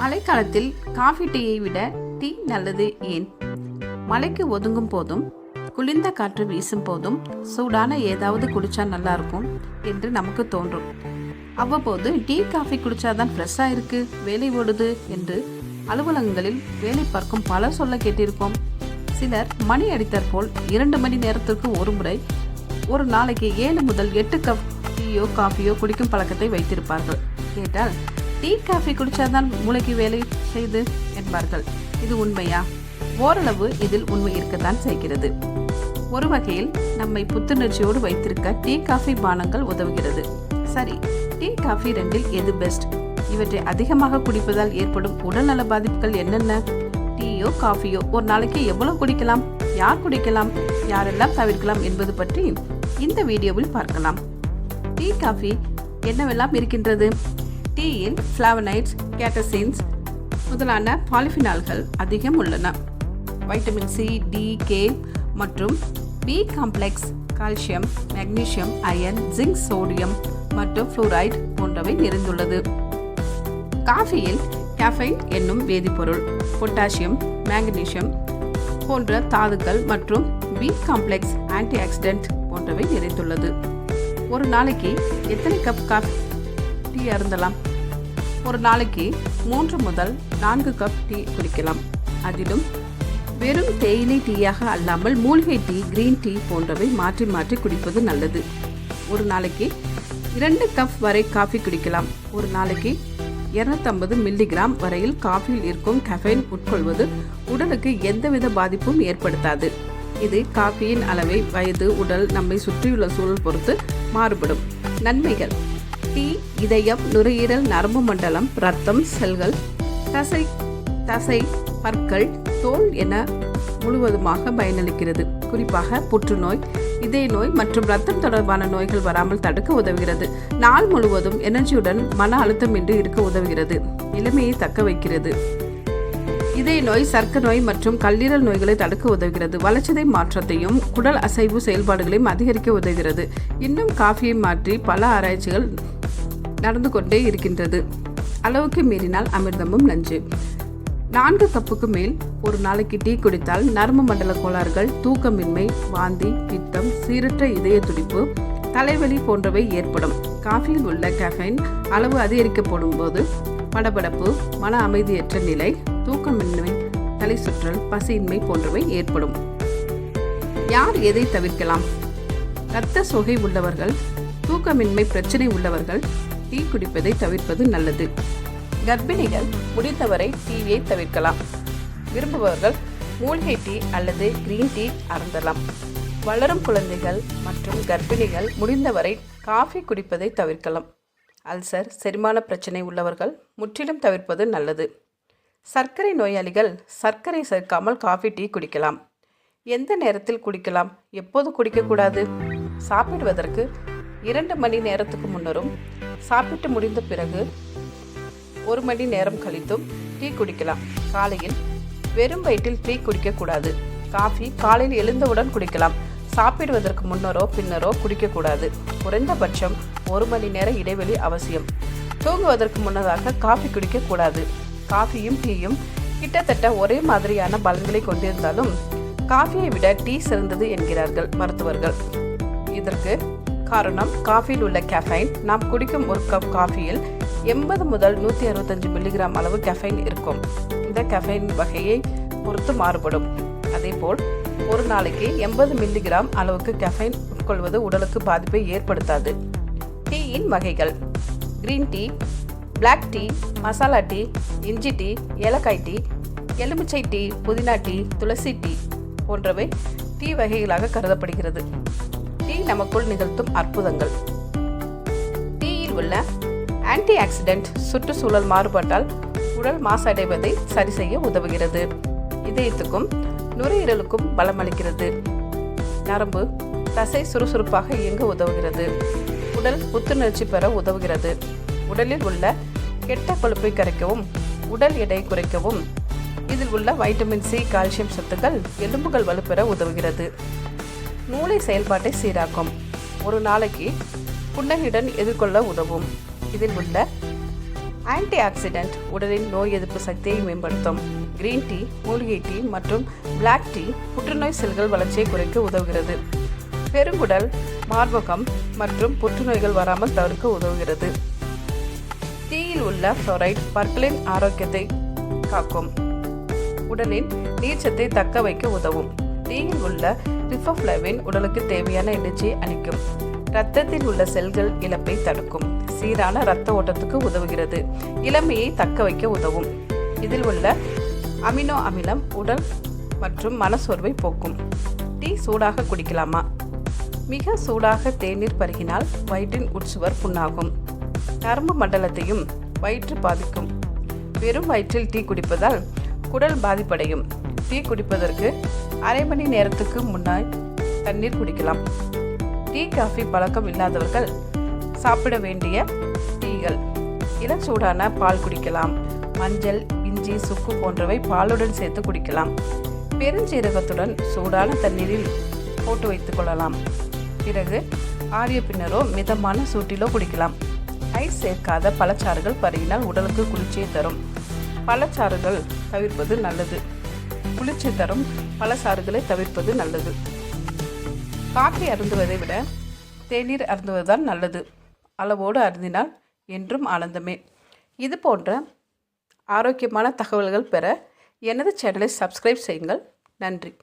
மழைக்காலத்தில் காஃபி டீயை விட டீ நல்லது ஏன்? மழைக்கு ஒதுங்கும் போதும் குளிர்ந்த காற்று வீசும் போதும் சூடான ஏதாவது குடிச்சா நல்லா இருக்கும் என்று நமக்கு தோன்றும். அவ்வப்போது டீ காஃபி குடிச்சாதான் ஃப்ரெஷ்ஷாக இருக்கு வேலை ஓடுது என்று அலுவலகங்களில் வேலை பார்க்கும் பலர் சொல்ல கேட்டிருக்கோம். சிலர் மணி அடித்தாற் போல் இரண்டு மணி நேரத்திற்கு ஒரு முறை ஒரு நாளைக்கு ஏழு முதல் எட்டு கப் டீயோ காஃபியோ குடிக்கும் பழக்கத்தை வைத்திருப்பார்கள். கேட்டால் டீ காஃபி குடித்தாதான் மூளைக்கு வேலை செய்து என்பார்கள். இது உண்மையா? ஓரளவு இதில் உண்மை இருக்கத்தான் செய்கிறது. ஒரு வகையில் நம்மை புத்துணர்ச்சியோடு வைத்திருக்க டீ காஃபி பானங்கள் உதவுகிறது. சரி டீ காஃபி ரெண்டில் எது பெஸ்ட்? இவற்றை அதிகமாக குடிப்பதால் ஏற்படும் உடல்நல பாதிப்புகள் என்னென்ன? டீயோ காஃபியோ ஒரு நாளைக்கு எவ்வளவு குடிக்கலாம்? யார் குடிக்கலாம்? யாரெல்லாம் தவிர்க்கலாம் என்பது பற்றி இந்த வீடியோவில் பார்க்கலாம். டீ காஃபி என்னவெல்லாம் இருக்கின்றது? டீயில் ஃப்ளாவனைட்ஸ் கேட்டசின்ஸ் முதலான பாலிஃபினால்கள் அதிகம் உள்ளன. வைட்டமின் சி டி கே மற்றும் B complex calcium magnesium iron zinc sodium மற்றும் ஃப்ளூரைட் போன்றவை நிறைந்துள்ளது. காஃபியில் கேஃபைன் என்னும் வேதிப்பொருள். பொட்டாசியம் மேங்கனீசியம் போன்ற தாதுக்கள் மற்றும் பி காம்ப்ளெக்ஸ் ஆன்டி ஆக்சிடென்ட் போன்றவை நிறைந்துள்ளது. ஒரு நாளைக்கு எத்தனை கப் காஃபி டீ அருந்தலாம். ஒரு நாளைக்கு மூன்று முதல் நான்கு கப் டீ குடிக்கலாம். அதிலும் வெறும் தேயிலை டீயாக அல்லாமல் மூலிகை டீ கிரீன் டீ போன்றவை மாற்றி மாற்றி குடிப்பது நல்லது. ஒரு நாளைக்கு இரண்டு கப் வரை காஃபி குடிக்கலாம். ஒரு நாளைக்கு 250 மில்லிகிராம் வரையில் காஃபியில் இருக்கும் கஃபைன் உட்கொள்வது உடலுக்கு எந்தவித பாதிப்பும் ஏற்படுத்தாது. இது காஃபியின் அளவை வயது உடல் நம்மை சுற்றியுள்ள சூழல் பொறுத்து மாறுபடும். நன்மைகள். டீ இதயம் நுரையீரல் நரம்பு மண்டலம் ரத்தம் செல்கள் தசை தசை பற்கள் தோல் என முழுவதுமாக பயனளிக்கிறது. குறிப்பாக புற்றுநோய் இதய நோய் மற்றும் ரத்தம் தொடர்பான நோய்கள் வராமல் தடுக்க உதவுகிறது. நாள் முழுவதும் எனர்ஜியுடன் மன அழுத்தமின்றி இருக்க உதவுகிறது. இளமையை தக்க வைக்கிறது. இதய நோய் சர்க்க நோய் மற்றும் கல்லீரல் நோய்களை தடுக்க உதவுகிறது. வளர்ச்சிதை மாற்றத்தையும் குடல் அசைவு செயல்பாடுகளையும் அதிகரிக்க உதவுகிறது. இன்னும் காஃபியை மாற்றி பல ஆராய்ச்சிகள் நடந்து கொண்டே இருக்கின்றது. அளவுக்கு மீறினால் அமிர்தமும் நஞ்சு. நான்கு கப்புக்கு மேல் ஒரு நாளைக்கு டீ குடித்தால் நரம்பு மண்டல கோளாறுகள் தூக்கமின்மை வாந்தி பித்தம் சீரற்ற இதய துடிப்பு தலைவலி போன்றவை ஏற்படும். காஃபியில் உள்ள கஃபைன் அளவு அதிகரிக்கப்படும் போது படபடப்பு மன அமைதியற்ற நிலை தூக்கமின்மை தலை சுற்றல் பசியின்மை போன்றவை ஏற்படும். யார் எதை தவிர்க்கலாம்? இரத்த சோகை உள்ளவர்கள் தூக்கமின்மை பிரச்சனை உள்ளவர்கள் டீ குடிப்பதை தவிர்ப்பது நல்லது. கர்ப்பிணிகள் முடிந்தவரை டீயை தவிர்க்கலாம். விரும்புபவர்கள் மூலிகை டீ அல்லது கிரீன் டீ அருந்தலாம். வளரும் குழந்தைகள் மற்றும் கர்ப்பிணிகள் முடிந்தவரை காஃபி குடிப்பதை தவிர்க்கலாம். அல்சர் செரிமான பிரச்சனை உள்ளவர்கள் முற்றிலும் தவிர்ப்பது நல்லது. சர்க்கரை நோயாளிகள் சர்க்கரை சேர்க்காமல் காஃபி டீ குடிக்கலாம். எந்த நேரத்தில் குடிக்கலாம்? எப்போது குடிக்கக்கூடாது? சாப்பிடுவதற்கு இரண்டு மணி நேரத்துக்கு முன்னரும் சாப்பிட்டு முடிந்த பிறகு ஒரு மணி நேரம் கழித்தும் டீ குடிக்கலாம். காலையில் வெறும் வயிற்றில் டீ குடிக்கக்கூடாது. காஃபி காலையில் எழுந்தவுடன் குடிக்கலாம். சாப்பிடுவதற்கு முன்னரோ பின்னரோ குடிக்கக்கூடாது. குறைந்தபட்சம் ஒரு மணி நேர இடைவெளி அவசியம். தூங்குவதற்கு முன்னதாக காஃபி குடிக்கக்கூடாது. காஃபியும் டீயும் கிட்டத்தட்ட ஒரே மாதிரியான பலன்களை கொண்டிருந்தாலும் காஃபியை விட டீ சிறந்தது என்கிறார்கள் மருத்துவர்கள். இதற்கு காரணம் காஃபியில் உள்ள கெஃபைன் நாம் குடிக்கும் ஒரு கப் காஃபியில் எண்பது முதல் நூற்றி அறுபத்தஞ்சு மில்லிகிராம் அளவு கெஃபைன் இருக்கும். இந்த கெஃபைன் வகையை பொறுத்து மாறுபடும். அதேபோல் ஒரு நாளைக்கு எண்பது மில்லிகிராம் அளவுக்கு கெஃபைன் உட்கொள்வது உடலுக்கு பாதிப்பை ஏற்படுத்தாது. டீயின் வகைகள். Green tea black tea masala tea இஞ்சி டீ ஏலக்காய் டீ எலுமிச்சை டீ புதினா டீ துளசி டீ போன்றவை டீ வகைகளாக கருதப்படுகிறது. டீ நமக்குள் நிகழ்த்தும் அற்புதங்கள். டீயில் உள்ள ஆன்டி ஆக்சிடென்ட் சுற்றுச்சூழல் மாறுபாட்டால் உடல் மாசடைவதை சரி செய்ய உதவுகிறது. இதயத்துக்கும் நுரையீரலுக்கும் பலமளிக்கிறது. நரம்பு தசை சுறுசுறுப்பாக இயங்க உதவுகிறது. உடல் புத்துணர்ச்சி பெற உதவுகிறது. உடலில் உள்ள கெட்ட கொழுப்பை கரைக்கவும் உடல் எடை குறைக்கவும் இதில் உள்ள வைட்டமின் சி கால்சியம் சத்துக்கள் எலும்புகள் வலுப்பெற உதவுகிறது. மூளை செயல்பாட்டை சீராக்கும். ஒரு நாளைக்கு புன்னகையுடன் எதிர்கொள்ள உதவும். இதில் உள்ள ஆன்டி ஆக்சிடென்ட் உடலின் நோய் எதிர்ப்பு சக்தியை மேம்படுத்தும். கிரீன் டீ மூலிகை டீ மற்றும் பிளாக் டீ புற்றுநோய் செல்கள் வளர்ச்சியை குறைக்க உதவுகிறது. பெருங்குடல் மார்பகம் மற்றும் புற்றுநோய்கள் வராமல் தவிர்க்க உதவுகிறது. டீயில் உள்ள ஃப்ளோரைட் பற்களின் ஆரோக்கியத்தை காக்கும். உடலின் நீர்ச்சத்தை தக்க வைக்க உதவும். டீயில் உள்ள ரிஃபோஃப்ளவின் உடலுக்கு தேவையான எனர்ஜியை அளிக்கும். இரத்தத்தில் உள்ள செல்கள் இழப்பை தடுக்கும். சீரான இரத்த ஓட்டத்துக்கு உதவுகிறது. இளமையை தக்க வைக்க உதவும். இதில் உள்ள அமினோ அமிலம் உடல் மற்றும் மனசோர்வை போக்கும். டீ சூடாக குடிக்கலாமா? மிக சூடாக தேநீர் பருகினால் வயிற்றின் உட்சுவர் புண்ணாகும். நரம்பு மண்டலத்தையும் வயிற்று பாதிக்கும். வெறும் வயிற்றில் டீ குடிப்பதால் குடல் பாதிப்படையும். டீ குடிப்பதற்கு அரை மணி நேரத்துக்கு முன்னால் தண்ணீர் குடிக்கலாம். டீ காஃபி பழக்கம் இல்லாதவர்கள் சாப்பிட வேண்டிய டீகள். இளச்சூடான பால் குடிக்கலாம். மஞ்சள் இஞ்சி சுக்கு போன்றவை பாலுடன் சேர்த்து குடிக்கலாம். பெருஞ்சீரகத்துடன் சூடான தண்ணீரில் போட்டு வைத்துக் கொள்ளலாம். பிறகு ஆறிய பின்னரோ மிதமான சூட்டிலோ குடிக்கலாம். ஐஸ் சேர்க்காத பழச்சாறுகள் பருகினால் உடலுக்கு குளிர்ச்சியை தரும். பழச்சாறுகள் தவிர்ப்பது நல்லது. குளிர்ச்சி தரும் பழச்சாறுகளை தவிர்ப்பது நல்லது. காஃபி அருந்துவதை விட தேநீர் அருந்துவதுதான் நல்லது. அளவோடு அருந்தினால் என்றும் ஆனந்தமே. இது போன்ற ஆரோக்கியமான தகவல்கள் பெற எனது சேனலை சப்ஸ்கிரைப் செய்யுங்கள். நன்றி.